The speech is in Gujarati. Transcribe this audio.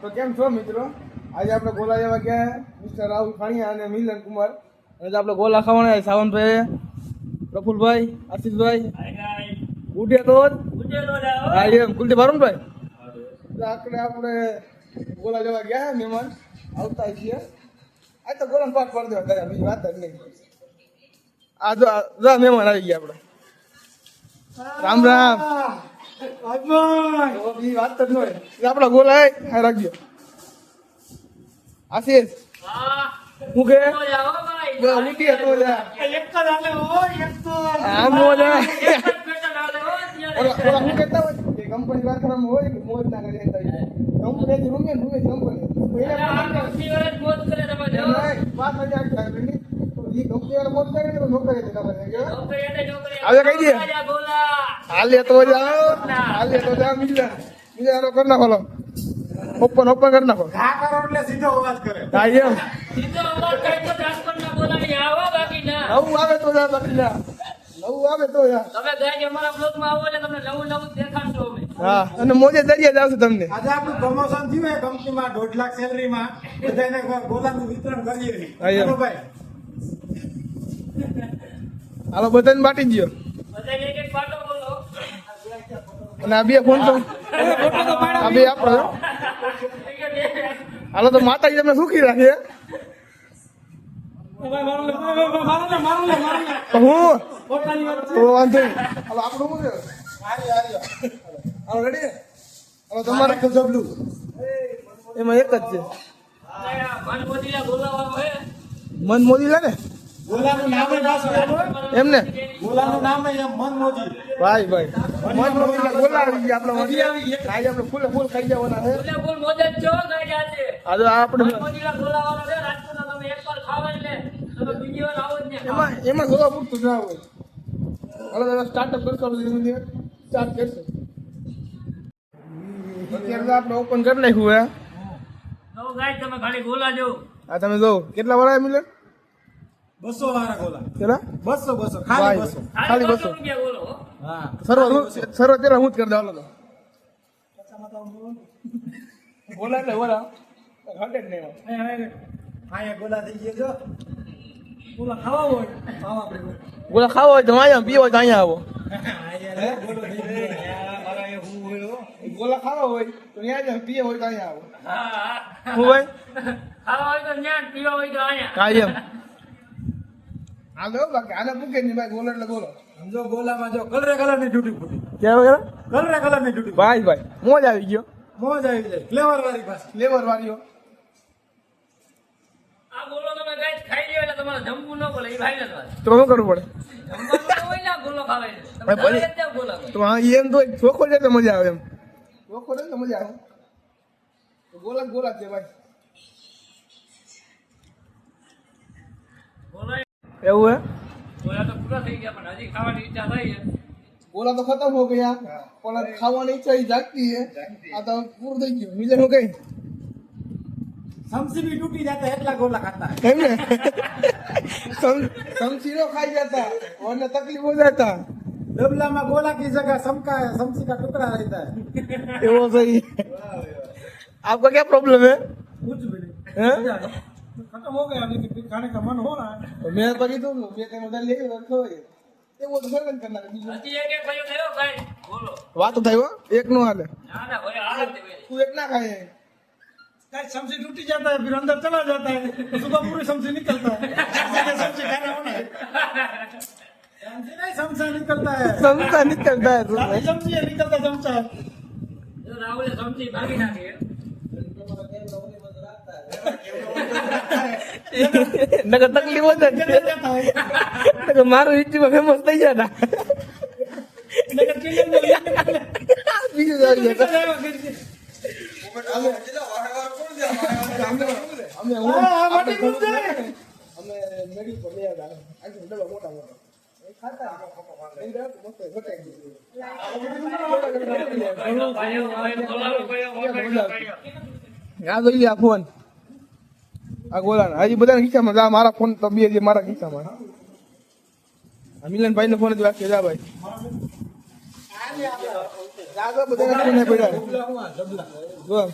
તો કેમ છો મિત્રો? આજે આપણે ગોલા જેવા ગયા મિસ્ટર રાહુલ ખાણીયા અને મિલન કુમાર. અને આપણે ગોલા ખાવાના છે સાવનભાઈ પ્રફુલભાઈ, આશીષભાઈ. ઉઠે તો એમ, કુલદીપ અરુણભાઈ આપણે આપણે ગોલા જવા ગયા મહેમાન. આવતા છીએ. આ તો ગોલા પાક કરી દેવા કર્યા, બીજી વાત જ નહીં. આ જો મહેમાન આવી ગયા આપણે. રામ રામ. તો બીજી વાત જ ન હોય એટલે આપણા ગોલા એ આ રાખજો. આશીષ. હું. કે? જો ઉઠીએ તો જા. આમ નો જા. ઓલા હું કહેતા હોય કે કંપની વાસણમાં હોય કે મોજ ના કરે કંપની થી રૂમે રૂમે કંપની વાત તો ઈ કંપની વાળા મોજ કરે તો નોકરી દે ખબર હવે કઈ દે. હાલે તો જાઓ હાલે તો જા નો કર નાખો ઓપન ઓપન કરી નાખો. ઘા કરો એટલે સીધો અવાજ કરે. હા એમ. નવું આવે તો જા બાકી જા નવું આવે તો જા. હા અને મોજે દરિયા જાવશે તમને. આજે આપણું પ્રમોશન થયું એ કંપનીમાં દોઢ લાખ સેલરીમાં બધાને ગોલાનું વિતરણ કરીએ. હા, એમ. બરોબર ભાઈ હાલો બધાને બાટી દો અને આ ફોન તો આપણો હાલો તો માતાજી તમને સુખી રાખીએ હું? તો વાંધો હાલો, આપણું શું છે. હાલો રેડી હાલો, તમારે મારે જબલું. એમાં એક જ છે. મન મોદી ને ગોલાનું નામ જ હોય. એમને? ગોલાનું નામ જ મન મોજી ભાઈ ભાઈ. મન મોદી એટલે ગોલા આવી ગયા આપણા આવી ગયા. આજે આપણે ફૂલ ફૂલ ખાઈ જવાના છે. આજે આ આપણે એમાં એમાં ગોળા પૂરતું ના હોય. હવે હવે સ્ટાર્ટઅપ કરશો ધીમે ધીમે સ્ટાર્ટ કરશે. અત્યારે આપણે ઓપન કરી નાખ્યું હે. આ તમે જો કેટલા વાળા મિલે? બસો વાળા ગોલા. કેટલા બસો બસો. ખાલી ભાઈ બસો. ખાલી બસો હા. સર્વ સર્વ તેરા હું જ કરી દઉં હાલો તો. બોલા એટલે બોલા ઘટે નહીં હા ગોલા થઈ ગયા જો. ગોલા ખાવા હોય. ખાવા ગોલા ખાવા હોય તો અહીંયા પીવો હોય તો અહીંયા આવો. હે? ગોલો થઈ ગયો. હા, મારા એ હું હોય હો. ગોલા ખાવા હોય તો ત્યાં પીવા હોય તો અહીંયા આવો. ભાઈ? કાયમ. હાલો બાકી આને મૂકે નહીં ભાઈ બોલો એટલે બોલો સમજો ગોલામાં જો કલરે કલરની ડ્યુટી ફૂટી. ક્યાં વગેરે? કલરે કલરની ડ્યુટી ભાઈ ભાઈ મોજ આવી ગયો. મોજ આવી જાય. ફ્લેવર વાળી પાછી લેબર વાળીઓ તો શું કરવું પડે? તો હા એમ તો ચોખ્ખો છે એટલે મજા આવે એમ. ચોખ્ખો છે મજા આવે. તો ગોલા ગોલા છે ભાઈ. એવું હે ગોલા તો ખતમ હો ગયા પણ ખાવાની ઈચ્છા ઈ જાગતી હે આ તો પૂરું થઈ ગયું મિલે હું કઈ સમસી બી તૂટી જતા એટલા ગોલા ખાતા એમ ને સમ- સમસીનો ખાઈ જતા અને તકલીફો જતા डबला गोला की जगह समका समसी का टुकड़ा रहता है એવો સહી आपका क्या प्रॉब्लम है कुछ भी नहीं हैं? खत्म हो गया लेकिन फिर खाने का मन हो रहा है। तो मैं तो बघितलं तो मैं ते उधर ले उधर तो ते वो उधर बंद करणार मी एक एक भाई थयो काय बोलो। भाई वो एक नो आले ना ना होय आले तू एक ना काय काय समझे टूटी जाता है फिर अंदर चला जाता है। सुबह पूरे निकलता है। निकलता है। निकलता है निकलता राहुल भागी ना નકર તકલીફ જ નકર મારું યુટ્યુબ ફેમસ થઈ જાય ના. બીજું ફોન આ ગોલા હજી બધા ખીચામાં જા મારા ફોન તો બે મારા ખીચામાં આ મિલનભાઈ નો ફોન જ વાક્ય જા ભાઈ બધા ફોન પડ્યા.